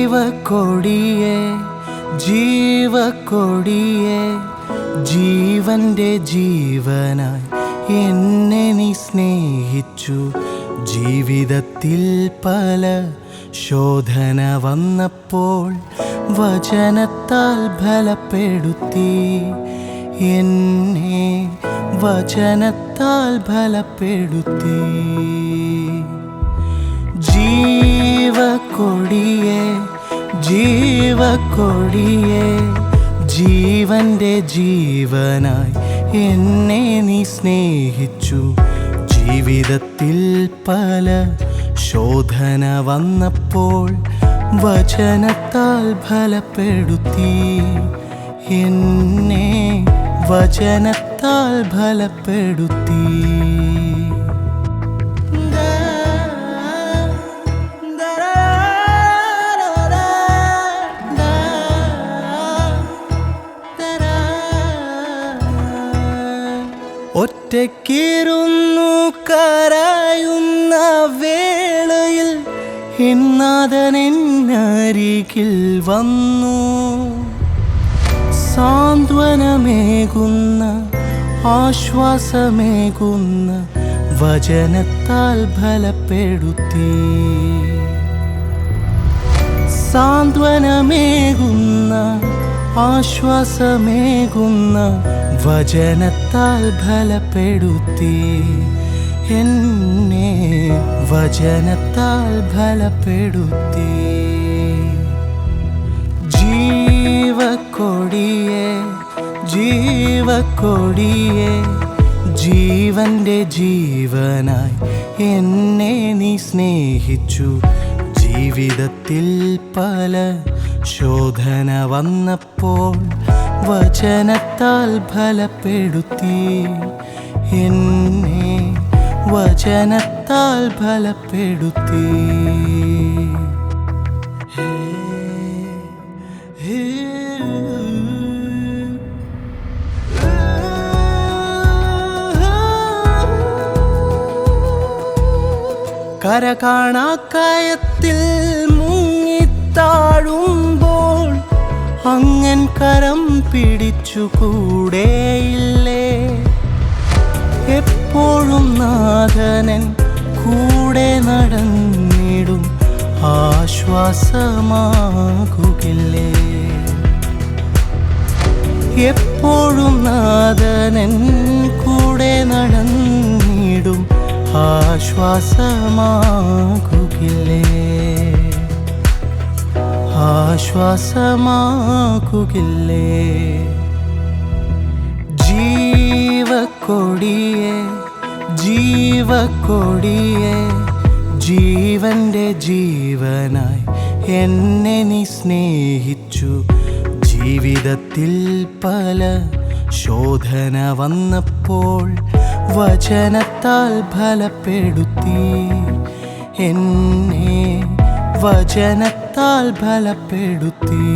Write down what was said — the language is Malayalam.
ജീവക്കൊടിയെ ജീവക്കൊടിയെ ജീവന്റെ ജീവനായി എന്നെ നീ സ്നേഹിച്ചു. ജീവിതത്തിൽ പല ശോധന വന്നപ്പോൾ വചനത്താൽ ബലപ്പെടുത്തി. എന്നെ വചനത്താൽ ബലപ്പെടുത്തി. ജീവക്കൊടിയെ ജീവക്കൊടിയെ ജീവന്റെ ജീവനായി എന്നെ നീ സ്നേഹിച്ചു. ജീവിതത്തിൽ പല ശോധന വന്നപ്പോൾ വചനത്താൽ ഫലപ്പെടുത്തി. എന്നെ വചനത്താൽ ഫലപ്പെടുത്തി. ഒറ്റക്കിരുന്നു കരയുന്ന എന്നാഥനെന്നരികിൽ വന്നു. സാന്ത്വനമേകുന്ന ആശ്വാസമേകുന്ന വചനത്താൽ ഫലപ്പെടുത്തി. സാന്ത്വനമേകുന്ന ആശ്വാസമേകുന്ന വചനത്താൽ ഫലപ്പെടുത്തി. എന്നെ വചനത്താൽ ഫലപ്പെടുത്തി. ജീവക്കൊടിയെ ജീവക്കൊടിയെ ജീവന്റെ ജീവനായി എന്നെ നീ സ്നേഹിച്ചു. ജീവിതത്തിൽ പല ശോധന വന്നപ്പോൾ വചനത്താൽ ഫലപ്പെടുത്തി. എന്നെ വചനത്താൽ ഫലപ്പെടുത്തി. കര കാണാക്കയത്തിൽ മുങ്ങിത്താഴുമ്പോൾ അങ്ങൻ കരം പിടിച്ചു കൂടെയില്ലേ എപ്പോഴും നാഥനൻ കൂടെ നടന്നിടും ആശ്വാസമാകുകില്ലേ? എപ്പോഴും നാഥനൻ കൂടെ നടന്നിടും ആശ്വാസമാകുകില്ലേ? ആശ്വാസമാകുകില്ലേ? ജീവക്കൊടിയെ ജീവക്കൊടിയെ ജീവന്റെ ജീവനായി എന്നെ നീ സ്നേഹിച്ചു. ജീവിതത്തിൽ പല ശോധന വന്നപ്പോൾ വചനത്താൽ ഫലപ്പെടുത്തി. എന്നെ വചനത്താൽ ഫലപ്പെടുത്തി.